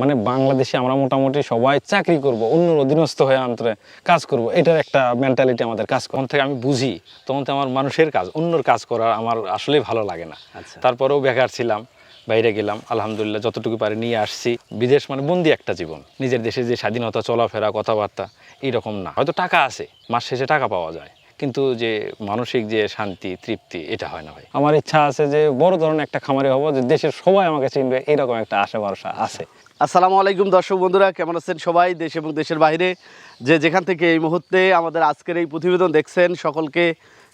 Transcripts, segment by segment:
মানে বাংলাদেশে আমরা মোটামুটি সবাই চাকরি করব অন্যর অধীনস্থ হয়ে অন্তরে কাজ করব এটার একটা মেন্টালিটি আমাদের কাজ তখন থেকে আমি বুঝি তখন তো আমার মানুষের কাজ অন্যর কাজ করা আমার আসলেই ভালো লাগে না। আচ্ছা। তারপরেও বেকার ছিলাম বাইরে গেলাম আলহামদুলিল্লাহ যতটুকু পারি নিয়ে আসছি। বিদেশ মানে বন্দি একটা জীবন নিজের দেশে যে স্বাধীনতা চলাফেরা কথাবার্তা এইরকম না। হয়তো টাকা আছে মাস শেষে টাকা পাওয়া যায়। কিন্তু যে মানসিক যে শান্তি তৃপ্তি এটা হয় না ভাই। আমার ইচ্ছা আছে যে বড় ধরনের একটা খামারে হব যে দেশের সবাই আমাকে চিনবে এরকম একটা আশা ভরসা আছে। আসসালামু আলাইকুম দর্শক বন্ধুরা কেমন আছেন সবাই? দেশ এবং দেশের বাইরে যে যেখান থেকে এই মুহূর্তে আমাদের আজকের এই প্রতিবেদন দেখছেন সকলকে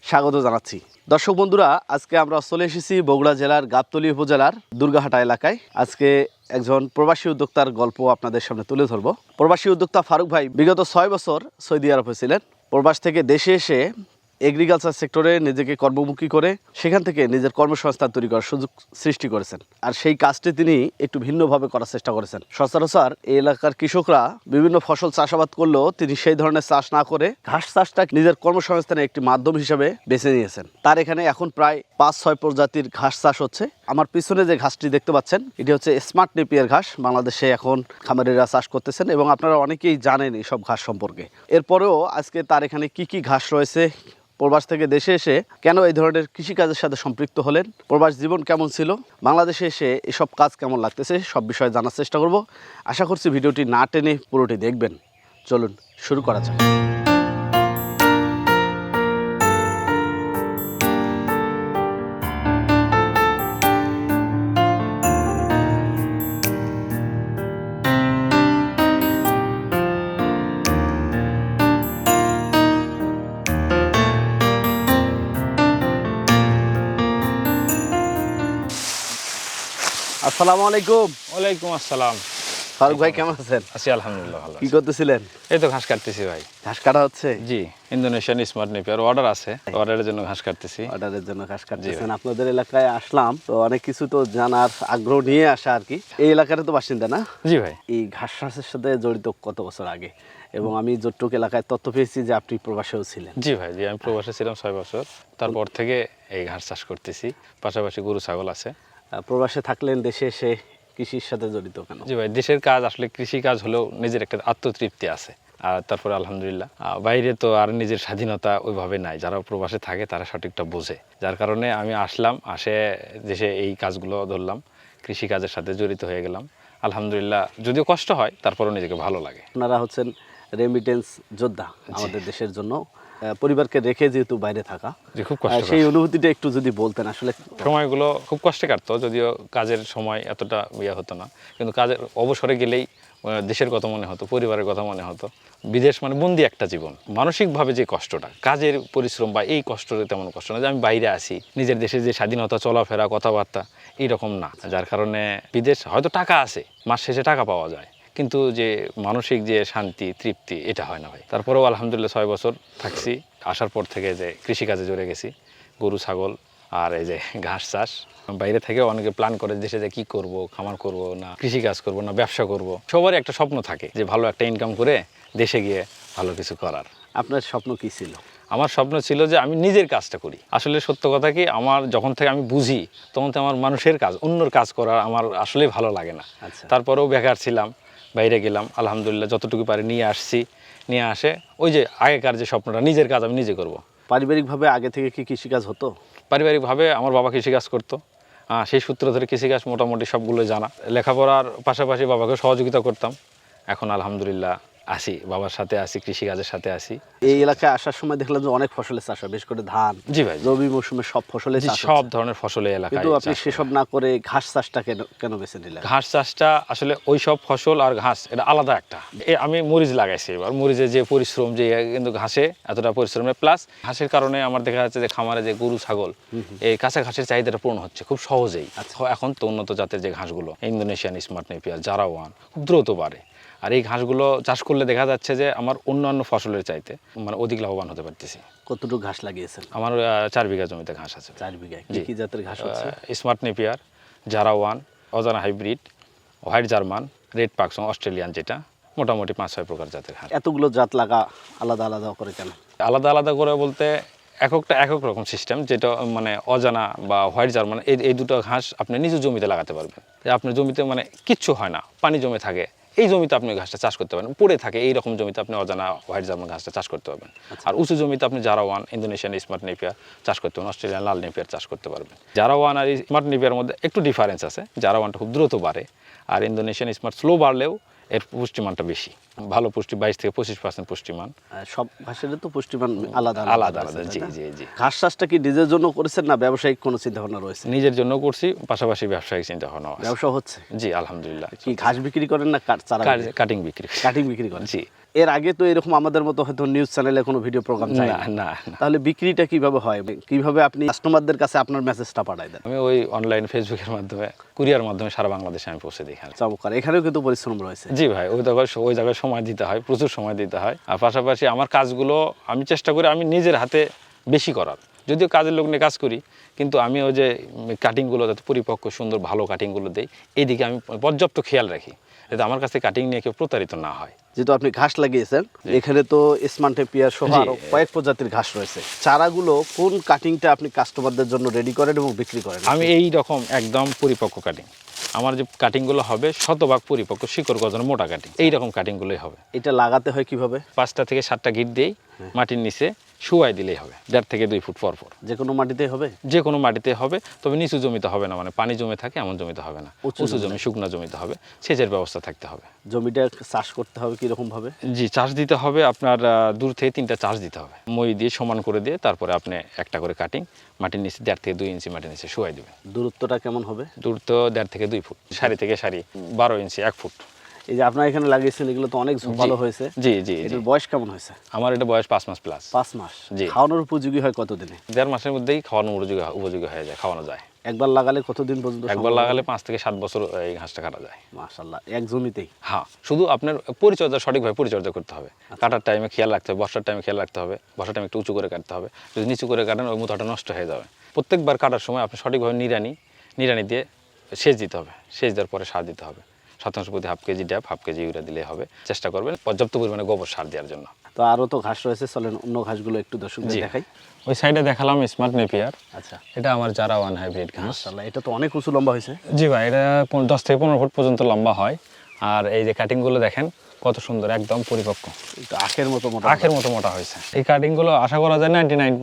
স্বাগত জানাচ্ছি। দর্শক বন্ধুরা, আজকে আমরা চলে এসেছি বগুড়া জেলার গাবতলি উপজেলার দুর্গাহাটা এলাকায়। আজকে একজন প্রবাসী উদ্যোক্তার গল্প আপনাদের সামনে তুলে ধরবো। প্রবাসী উদ্যোক্তা ফারুক ভাই, বিগত ছয় বছর সৌদি আরব হয়েছিলেন প্রবাস থেকে দেশে এসে এগ্রিকালচার সেক্টরে নিজেকে কর্মমুখী করে, সেখান থেকে নিজের কর্মসংস্থান তৈরি করার সুযোগ সৃষ্টি করেছেন। আর সেই কাজটি তিনি একটু ভিন্নভাবে করার চেষ্টা করেছেন। সচরাচর এই এলাকার কৃষকরা বিভিন্ন ফসল চাষাবাদ করলেও তিনি সেই ধরনের চাষ না করে ঘাস চাষটা নিজের কর্মসংস্থানের একটি মাধ্যম হিসেবে বেছে নিয়েছেন। তার এখানে এখন প্রায় পাঁচ ছয় প্রজাতির ঘাস চাষ হচ্ছে। আমার পিছনে যে ঘাসটি দেখতে পাচ্ছেন, এটি হচ্ছে স্মার্ট নেপিয়ার ঘাস। বাংলাদেশে এখন খামারিরা চাষ করতেছেন এবং আপনারা অনেকেই জানেন এই সব ঘাস সম্পর্কে। এরপরেও আজকে তার এখানে কি কি ঘাস রয়েছে প্রবাস থেকে দেশে এসে কেন এই ধরনের কৃষিকাজের সাথে সম্পৃক্ত হলেন? প্রবাস জীবন কেমন ছিল? বাংলাদেশে এসে এসব কাজ কেমন লাগতেছে? সব বিষয়ে জানার চেষ্টা করব। আশা করছি ভিডিওটি না টেনে পুরোটি দেখবেন। চলুন, শুরু করা যাক। আসসালামু আলাইকুম। ওয়ালাইকুম আসসালাম। ফারুক ভাই কেমন আছেন? আছি আলহামদুলিল্লাহ ভালো কি করতেছিলেন? এই তো ঘাস কাটতেছি ভাই। ঘাস কাটা হচ্ছে? জি ইন্দোনেশিয়ান স্মার্ট নেপিয়ার অর্ডার আছে অর্ডারের জন্য ঘাস কাটতেছি। অর্ডারের জন্য ঘাস কাটতেছেন। আপনাদের এলাকায় আসলাম তো অনেক কিছু তো জানার আগ্রহ নিয়ে আসা আর কি। এই এলাকার তো বাসিন্দা না? জি ভাই। এই ঘাস চাষের সাথে জড়িত কত বছর আগে? এবং আমি যতটুক এলাকায় তথ্য পেয়েছি যে আপনি প্রবাসেও ছিলেন। জি ভাই জি আমি প্রবাসে ছিলাম ছয় বছর। তারপর থেকে এই ঘাস চাষ করতেছি। পাশাপাশি গরু ছাগল আছে। প্রবাসে থাকলেন দেশে এসে কৃষির সাথে জড়িত কেন? জি ভাই দেশের কাজ আসলে কৃষি কাজ হলেও নিজের একটা আত্মতৃপ্তি আছে। আর তারপরে আলহামদুলিল্লাহ বাইরে তো আর নিজের স্বাধীনতা ওইভাবে নাই। যারা প্রবাসে থাকে তারা সঠিকটা বোঝে। যার কারণে আমি আসলাম আসে দেশে এই কাজগুলো ধরলাম কৃষি কাজের সাথে জড়িত হয়ে গেলাম। আলহামদুলিল্লাহ যদিও কষ্ট হয় তারপরেও নিজেকে ভালো লাগে। আপনারা হচ্ছেন রেমিটেন্স যোদ্ধা আমাদের দেশের জন্য। পরিবারকে রেখে যেহেতু বাইরে থাকা যে খুব কষ্ট সেই অনুভূতিটা একটু যদি বলতেন আসলে। সময়গুলো খুব কষ্টে কাটতো যদিও কাজের সময় এতটা ইয়ে হতো না। কিন্তু কাজের অবসরে গেলেই দেশের কথা মনে হতো পরিবারের কথা মনে হতো। বিদেশ মানে বন্দি একটা জীবন। মানসিকভাবে যে কষ্টটা কাজের পরিশ্রম বা এই কষ্টটা তেমন কষ্ট না যে আমি বাইরে আসি নিজের দেশে যে স্বাধীনতা চলাফেরা কথাবার্তা এইরকম না। যার কারণে বিদেশ হয়তো টাকা আছে মাস শেষে টাকা পাওয়া যায়। কিন্তু যে মানসিক যে শান্তি তৃপ্তি এটা হয় না ভাই। তারপরেও আলহামদুলিল্লাহ ছয় বছর থাকছি। আসার পর থেকে যে কৃষিকাজে জড়ে গেছি গরু ছাগল আর এই যে ঘাস চাষ। বাইরে থেকে অনেকে প্ল্যান করে দেশে যে কি করব খামার করব না কৃষি কাজ করব না ব্যবসা করব। সবারই একটা স্বপ্ন থাকে যে ভালো একটা ইনকাম করে দেশে গিয়ে ভালো কিছু করার। আপনার স্বপ্ন কি ছিল? আমার স্বপ্ন ছিল যে আমি নিজের কাজটা করি। আসলে সত্য কথা কি আমার যখন থেকে আমি বুঝি তখন তো আমার মানুষের কাজ অন্যর কাজ করা আমার আসলে ভালো লাগে না। আচ্ছা। তারপরেও বেকার ছিলাম। বাইরে গেলাম আলহামদুলিল্লাহ যতটুকু পারি নিয়ে আসছি নিয়ে আসে। ওই যে আগেকার যে স্বপ্নটা নিজের কাজ আমি নিজে করব। পারিবারিকভাবে আগে থেকে কি কৃষিকাজ হতো? পারিবারিকভাবে আমার বাবা কৃষিকাজ করতো। হ্যাঁ সেই সূত্র ধরে কৃষিকাজ মোটামুটি সবগুলো জানা। লেখাপড়ার পাশাপাশি বাবাকে সহযোগিতা করতাম। এখন আলহামদুলিল্লাহ আসি বাবার সাথে আসি কৃষিকাজের সাথে আসি। এই এলাকায় আসার সময় দেখলাম যে অনেক ফসলের চাষ হয় বিশেষ করে ধান জি ভাই। রবি মৌসুমে সব ফসলের সব ধরনের ফসল এই এলাকায় কিন্তু আপনি সেসব না করে ঘাস চাষটা কেন কেন বেছে নিলেন? ঘাস চাষটা আসলে ওই সব ফসল আর ঘাস এটা আলাদা একটা। আমি মরিচ লাগাইছি এবার। মরিচের যে পরিশ্রম যে কিন্তু ঘাসে এতটা পরিশ্রম প্লাস ঘাসের কারণে আমার দেখা যাচ্ছে যে খামারে যে গরু ছাগল এই কাঁচা ঘাসের চাহিদাটা পূরণ হচ্ছে খুব সহজেই। এখন তো উন্নত জাতের যে ঘাসগুলো ইন্দোনেশিয়ান স্মার্ট নেপিয়ার জারা ওয়ান খুব দ্রুত বাড়ে। আর এই ঘাসগুলো চাষ করলে দেখা যাচ্ছে যে আমার অন্যান্য ফসলের চাইতে মানে অধিক লাভবান হতে পারতেছি। কতটুকু ঘাস লাগিয়েছেন? আমার চার বিঘা জমিতে ঘাস আছে। চার বিঘায় কি কি জাতের ঘাস হচ্ছে? স্মার্ট নেপিয়ার জারা ওয়ান অজানা hybrid white German red Pakchong Australian যেটা মোটামুটি পাঁচ ছয় প্রকার জাতের ঘাস। এতগুলো জাত লাগা আলাদা আলাদা করে কেন? আলাদা আলাদা করে বলতে এককটা একক রকম সিস্টেম যেটা মানে অজানা বা হোয়াইট জার্মান এই এই দুটো ঘাস আপনি নিজ জমিতে লাগাতে পারবেন। আপনার জমিতে মানে কিচ্ছু হয় না পানি জমে থাকে। এই জমিতে আপনি ঘাসটা চাষ করতে পারেন। পড়ে থাকে এই রকম জমিতে আপনি অজানা হোয়াইট জার্মান ঘাসটা চাষ করতে পারবেন। আর উঁচু জমিতে আপনি যারা ওয়ান ইন্দোনেশিয়ান স্মার্ট নেপিয়ার চাষ করতে পারেন অস্ট্রেলিয়ান লাল নেপিয়ার চাষ করতে পারবেন। যারা ওয়ান আর স্মার্ট নেপিয়ার মধ্যে একটু ডিফারেন্স আছে যারা ওয়ানটা খুব দ্রুত বাড়ে আর ইন্দোনেশিয়ান স্মার্ট স্লো বাড়লেও এর পুষ্টিমানটা বেশি। ভালো পুষ্টি বাইশ থেকে পঁচিশ পার্সেন্ট পুষ্টিমান। সব ঘাসের তো পুষ্টিমান আলাদা আলাদা আলাদা জি জি জি। ঘাস চাষটা কি নিজের জন্য করেছেন না ব্যবসায়িক কোনো চিন্তা ভাবনা রয়েছে? নিজের জন্য করছি পাশাপাশি ব্যবসায়িক চিন্তা ভাবনা ব্যবসা হচ্ছে? জি আলহামদুলিল্লাহ। কি ঘাস বিক্রি করেন না কাট- চারা কাটিং বিক্রি করি। কাটিং বিক্রি করেন? জি। এর আগে তো এরকম আমাদের মতো হয়তো নিউজ চ্যানেলে কোনো ভিডিও প্রোগ্রাম না না। তাহলে বিক্রিটা কীভাবে হয়? কীভাবে আপনি কাস্টমারদের কাছে আপনার মেসেজটা পাঠাই দেন? আমি ওই অনলাইন ফেসবুকের মাধ্যমে কুরিয়ার মাধ্যমে সারা বাংলাদেশে আমি পৌঁছে দিই চমৎকার। এখানেও কিন্তু পরিশ্রম রয়েছে। জি ভাই ওই জায়গায় ওই জায়গায় সময় দিতে হয় প্রচুর সময় দিতে হয়। আর পাশাপাশি আমার কাজগুলো আমি চেষ্টা করি আমি নিজের হাতে বেশি করার। যদিও কাজের লোক নিয়ে কাজ করি কিন্তু আমি ওই যে কাটিংগুলো যাতে পরিপক্ক সুন্দর ভালো কাটিংগুলো দিই এইদিকে আমি পর্যাপ্ত খেয়াল রাখি যাতে আমার কাছে কাটিং নিয়ে কেউ প্রতারিত না হয়। যেহেতু আপনি ঘাস লাগিয়েছেন এখানে তো স্মান্টে পিয়ার সহ জি। আরও কয়েক প্রজাতির ঘাস রয়েছে। চারাগুলো কোন কাটিংটা আপনি কাস্টমারদের জন্য রেডি করেন এবং বিক্রি করেন? আমি এই রকম একদম পরিপক্ক কাটিং আমার যে কাটিংগুলো হবে শতভাগ পরিপক্ক শিকড় গজানো মোটা কাটিং এইরকম কাটিংগুলোই হবে। এটা লাগাতে হয় কীভাবে? পাঁচটা থেকে সাতটা গিট দিয়েই মাটির নিচে শুয়াই দিলেই হবে দেড় থেকে দুই ফুট পর পর। যে কোনো মাটিতে হবে? যে কোনো মাটিতে হবে তবে নিচু জমিতে হবে না মানে পানি জমে থাকে এমন জমিতে হবে না। উঁচু জমি শুকনো জমিতে হবে সেচের ব্যবস্থা থাকতে হবে। জমিটা চাষ করতে হবে কীরকম ভাবে? জি চাষ দিতে হবে আপনার দূর থেকে তিনটা চাষ দিতে হবে। মই দিয়ে সমান করে দিয়ে তারপরে আপনি একটা করে কাটিং মাটির নিচে দেড় থেকে দুই ইঞ্চি মাটির নিচে শুয়াই দেবেন। দূরত্বটা কেমন হবে? দূরত্ব দেড় থেকে দুই ফুট সারি থেকে সারি বারো ইঞ্চি এক ফুট। এই যে আপনার এখানে লাগিয়েছেন এগুলো তো অনেক ঝোপালো হয়েছে। জি জি এটার বয়স কেমন হয়েছে? আমার এটা বয়স পাঁচ মাস প্লাস পাঁচ মাস। জি। খাওয়ানোর উপযোগী হয় কতদিনে? দেড় মাসের মধ্যেই খাওয়ানো উপযোগী উপযোগী হয়ে যায় খাওয়ানো যায়। একবার লাগালে কতদিন পর্যন্ত একবার লাগালে পাঁচ থেকে সাত বছর এই ঘাসটা কাটা যায়। মাশাল্লাহ এক জমিতেই? হ্যাঁ শুধু আপনার পরিচর্যা সঠিকভাবে পরিচর্যা করতে হবে। কাটার টাইমে খেয়াল রাখতে হবে বর্ষার টাইমে খেয়াল রাখতে হবে বর্ষার টাইমে একটু উঁচু করে কাটতে হবে। যদি নিচু করে কাটেন ওই মুথাটা নষ্ট হয়ে যাবে। প্রত্যেকবার কাটার সময় আপনি সঠিকভাবে নিরানি নিরানি দিয়ে সেচ দিতে হবে। সেচ দেওয়ার পরে সার দিতে হবে। শতাংশ প্রতি half KG DAP half KG urea দিলে হবে। চেষ্টা করবেন পর্যাপ্ত পরিমাণে গোবর সার দেওয়ার জন্য। তো আরও তো ঘাস রয়েছে চলেন অন্য ঘাসগুলো একটু দর্শকদের জি। দেখাই। ওই সাইডে দেখালাম স্মার্ট নেপিয়ার আচ্ছা। এটা আমার যারা ওয়ান হাইব্রিড ঘাস। এটা তো অনেক উঁচু লম্বা হয়েছে। জি ভাই এটা দশ থেকে পনেরো ফুট পর্যন্ত লম্বা হয়। আর এই যে কাটিংগুলো দেখেন কত সুন্দর একদম পরিপক্ক। আখের মতো মোটা আখের মতো মোটা হয়েছে। এই কাটিংগুলো আশা করা যায় নাইনটি নাইন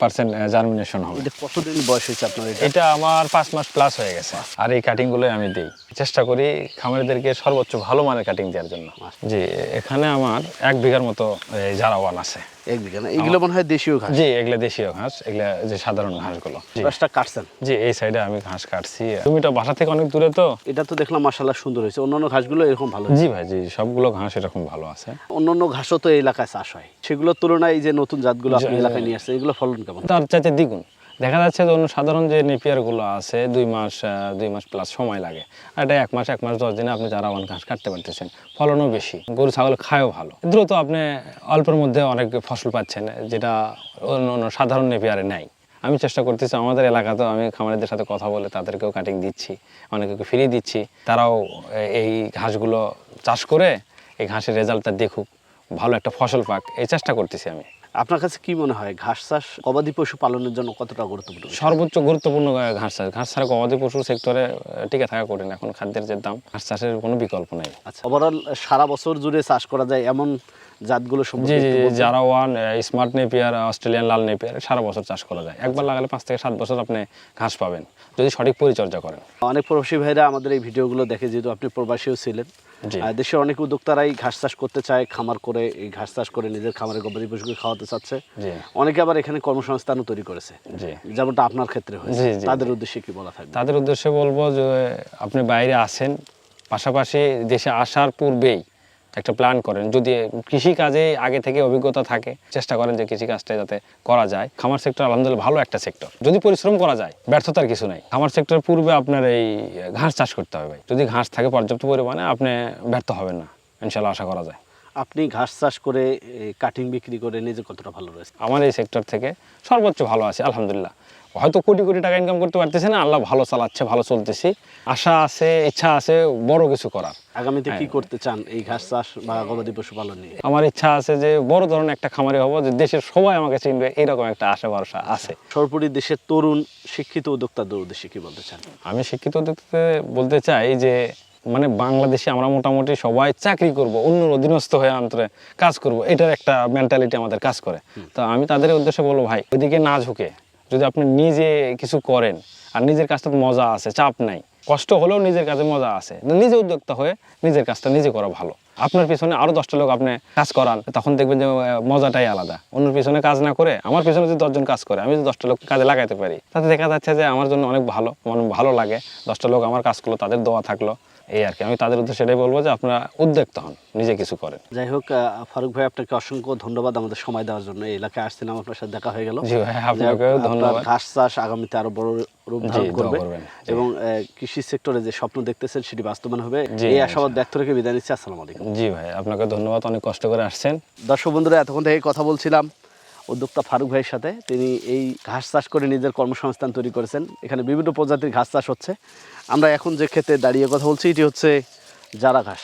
পার্সেন্ট জার্মিনেশন হবে। কতদিন বয়স হয়েছে আপনার এটা? আমার পাঁচ মাস প্লাস হয়ে গেছে। আর এই কাটিংগুলোই আমি দিই। চেষ্টা করি খামারিদেরকে সর্বোচ্চ ভালো মানের কাটিং দেওয়ার জন্য। জি এখানে আমার এক বিঘার মতো এই জারা ওয়ান আছে। এক বিঘা না? এগুলো মনে হয় দেশীয় ঘাস। জি এগুলা দেশীয় ঘাস এগুলা যে সাধারণ ঘাসগুলো। ঘাসটা কাটছেন? জি এই সাইডে আমি ঘাস কাটছি। তুমি জমিটা বাসা থেকে অনেক দূরে তো? এটা তো দেখলাম মাশাল্লাহ সুন্দর হয়েছে। অন্যান্য ঘাসগুলো এরকম ভালো জি ভাই জি সবগুলো ঘাস এরকম ভালো আছে। অন্যান্য ঘাসও তো এই এলাকায় চাষ হয়। সেগুলোর তুলনায় এই যে নতুন জাতগুলো আপনি এলাকায় নিয়ে আসছেন এগুলো ফলন কেমন? তার চাইতে দ্বিগুণ। দেখা যাচ্ছে যে অন্য সাধারণ যে নেপিয়ারগুলো আছে দুই মাস দুই মাস প্লাস সময় লাগে। আর এটা এক মাস এক মাস দশ দিনে আপনি যারা ঘাস কাটতে পারতেছেন। ফলনও বেশি গরু ছাগল খায়ও ভালো। দ্রুত আপনি অল্পের মধ্যে অনেক ফসল পাচ্ছেন যেটা অন্য অন্য সাধারণ নেপিয়ারে নাই। আমি চেষ্টা করতেছি আমাদের এলাকাতেও আমি খামারিদের সাথে কথা বলে তাদেরকেও কাটিং দিচ্ছি অনেকে ফিরিয়ে দিচ্ছি। তারাও এই ঘাসগুলো চাষ করে এই ঘাসের রেজাল্টটা দেখুক ভালো একটা ফসল পাক এই চেষ্টা করতেছি আমি। আপনার কাছে কি মনে হয় ঘাস চাষ গবাদি পশু পালনের জন্য কতটা গুরুত্বপূর্ণ? সর্বোচ্চ গুরুত্বপূর্ণ ঘাস চাষ। ঘাস ছাড়া গবাদি পশু সেক্টরে টিকে থাকা কঠিন। এখন খাদ্যের যে দাম ঘাস চাষের কোনো বিকল্প নেই। আচ্ছা ওভারঅল সারা বছর জুড়ে চাষ করা যায় এমন জাতগুলো সম্পর্কে? যারা ওয়ান স্মার্ট নেপিয়ার অস্ট্রেলিয়ান লাল নেপিয়ার সারা বছর চাষ করা যায়। একবার লাগালে পাঁচ থেকে সাত বছর আপনি ঘাস পাবেন যদি সঠিক পরিচর্যা করেন। অনেক প্রবাসী ভাইরা আমাদের এই ভিডিওগুলো দেখে যেহেতু আপনি প্রবাসীও ছিলেন দেশের অনেক উদ্যোক্তারাই ঘাস চাষ করতে চায় খামার করে এই ঘাস চাষ করে নিজের খামারে গবাদি পশুকে খাওয়াতে চাচ্ছে। অনেকে আবার এখানে কর্মসংস্থানও তৈরি করেছে। যেমনটা আপনার ক্ষেত্রে হয়েছে। তাদের উদ্দেশ্যে কি বলা থাকবে? তাদের উদ্দেশ্যে বলব যে আপনি বাইরে আসেন পাশাপাশি দেশে আসার পূর্বেই একটা প্ল্যান করেন। যদি কৃষি কাজে আগে থেকে অভিজ্ঞতা থাকে চেষ্টা করেন যে কৃষি কাজটা যাতে করা যায়। খামার সেক্টর আলহামদুলিল্লাহ ভালো একটা সেক্টর যদি পরিশ্রম করা যায় ব্যর্থতার কিছু নাই। খামার সেক্টর পূর্বে আপনার এই ঘাস চাষ করতে হবে ভাই। যদি ঘাস থাকে পর্যাপ্ত পরিমাণে আপনি ব্যর্থ হবেন না। ইনশাল্লাহ আশা করা যায়। আপনি ঘাস চাষ করে কাটিং বিক্রি করে নিজে কতটা ভালো রয়েছে? আমার এই সেক্টর থেকে সর্বোচ্চ ভালো আছে আলহামদুলিল্লাহ। হয়তো কোটি কোটি টাকা ইনকাম করতে পারতেছি না আল্লাহ ভালো চালাচ্ছে ভালো চলতেছি। আশা আছে ইচ্ছা আছে বড় কিছু করার। আগামীতে হ্যাঁ। কি করতে চান এই ঘাস চাষ বা গবাদি পশুপালন নিয়ে? আমার ইচ্ছা আছে যে বড় ধরনের একটা খামারে হব যে দেশের সবাই আমাকে চিনবে এরকম একটা আশা ভরসা আছে। সর্বোপরি দেশের তরুণ শিক্ষিত উদ্যোক্তাদের উদ্দেশ্যে কি বলতে চান? আমি শিক্ষিত দিকতে বলতে চাই যে মানে বাংলাদেশে আমরা মোটামুটি সবাই চাকরি করব অন্যর অধীনস্থ হয়ে অন্তরে কাজ করব এটার একটা মেন্টালিটি আমাদের কাজ করে। তো আমি তাদের উদ্দেশ্যে বলব ভাই ওইদিকে না ঝুঁকে। যদি আপনি নিজে কিছু করেন আর নিজের কাজটাতে মজা আছে, চাপ নাই। কষ্ট হলেও নিজের কাজে মজা আছে। নিজে উদ্যোক্তা হয়ে নিজের কাজটা নিজে করা ভালো। আপনার পিছনে আরও দশটা লোক আপনি কাজ করান, তখন দেখবেন যে মজাটাই আলাদা। অন্যের পিছনে কাজ না করে, আমার পিছনে যদি দশজন কাজ করে, আমি যদি দশটা লোক কাজে লাগাইতে পারি, তাতে দেখা যাচ্ছে যে, আমার জন্য অনেক ভালো, আমার ভালো লাগে। দশটা লোক আমার কাজ করল, তাদের দোয়া থাকল। এই আর কি। আমি তাদের উদ্দেশ্যে সেটাই বলব যে আপনারা উদ্যোক্তা হন নিজে কিছু করেন। যাই হোক ফারুক ভাই আপনাকে অসংখ্য ধন্যবাদ আমাদের সময় দেওয়ার জন্য। এই এলাকায় আসছিলাম আপনার সাথে দেখা হয়ে গেল। জি ভাই, আপনাকেও ধন্যবাদ। ঘাস চাষ আগামীতে আরও বড় রূপ ধারণ করবে। এবং কৃষি সেক্টরে যে স্বপ্ন দেখতেছেন সেটি বাস্তবায়ন হবে। এই আশাবাদ ব্যক্ত রেখে বিদায় নিচ্ছি। আসসালামু আলাইকুম। জি ভাই আপনাকে ধন্যবাদ। অনেক কষ্ট করে আসছেন। দর্শক বন্ধুরা এতক্ষণ থেকে কথা বলছিলাম। উদ্যোক্তা ফারুক ভাইয়ের সাথে। তিনি এই ঘাস চাষ করে নিজের কর্মসংস্থান তৈরি করেছেন। এখানে বিভিন্ন প্রজাতির ঘাস চাষ হচ্ছে। আমরা এখন যে ক্ষেতে দাঁড়িয়ে কথা বলছি, এটি হচ্ছে জারা ঘাস।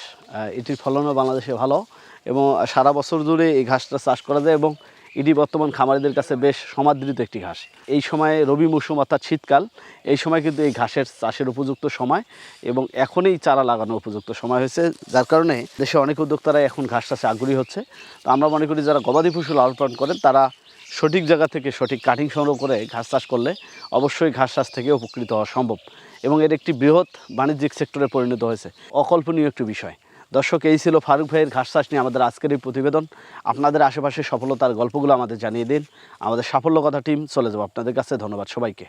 এটির ফলনও বাংলাদেশে ভালো এবং সারা বছর জুড়ে এই ঘাসটা চাষ করা যায় এবং এটি বর্তমান খামারিদের কাছে বেশ সমাদৃত একটি ঘাস। এই সময়ে রবি মৌসুম অর্থাৎ শীতকাল, এই সময় কিন্তু এই ঘাসের চাষের উপযুক্ত সময় এবং এখনই চারা লাগানো উপযুক্ত সময় হয়েছে, যার কারণে দেশে অনেক উদ্যোক্তারা এখন ঘাস চাষে আগ্রহী হচ্ছে। তো আমরা মনে করি যারা গবাদি পশু লালন পালন করেন, তারা সঠিক জায়গা থেকে সঠিক কাটিং সংগ্রহ করে ঘাস চাষ করলে অবশ্যই ঘাস চাষ থেকে উপকৃত হওয়া সম্ভব। এবং এর একটি বৃহৎ বাণিজ্যিক সেক্টরে পরিণত হয়েছে। অকল্পনীয় একটি বিষয়। দর্শক, এই ছিল ফারুক ভাইয়ের ঘাস চাষ নিয়ে আমাদের আজকের এই প্রতিবেদন। আপনাদের আশেপাশে সফলতার গল্পগুলো আমাদের জানিয়ে দিন। আমাদের সাফল্য কথা টিম চলে যাব। আপনাদের কাছে ধন্যবাদ সবাইকে।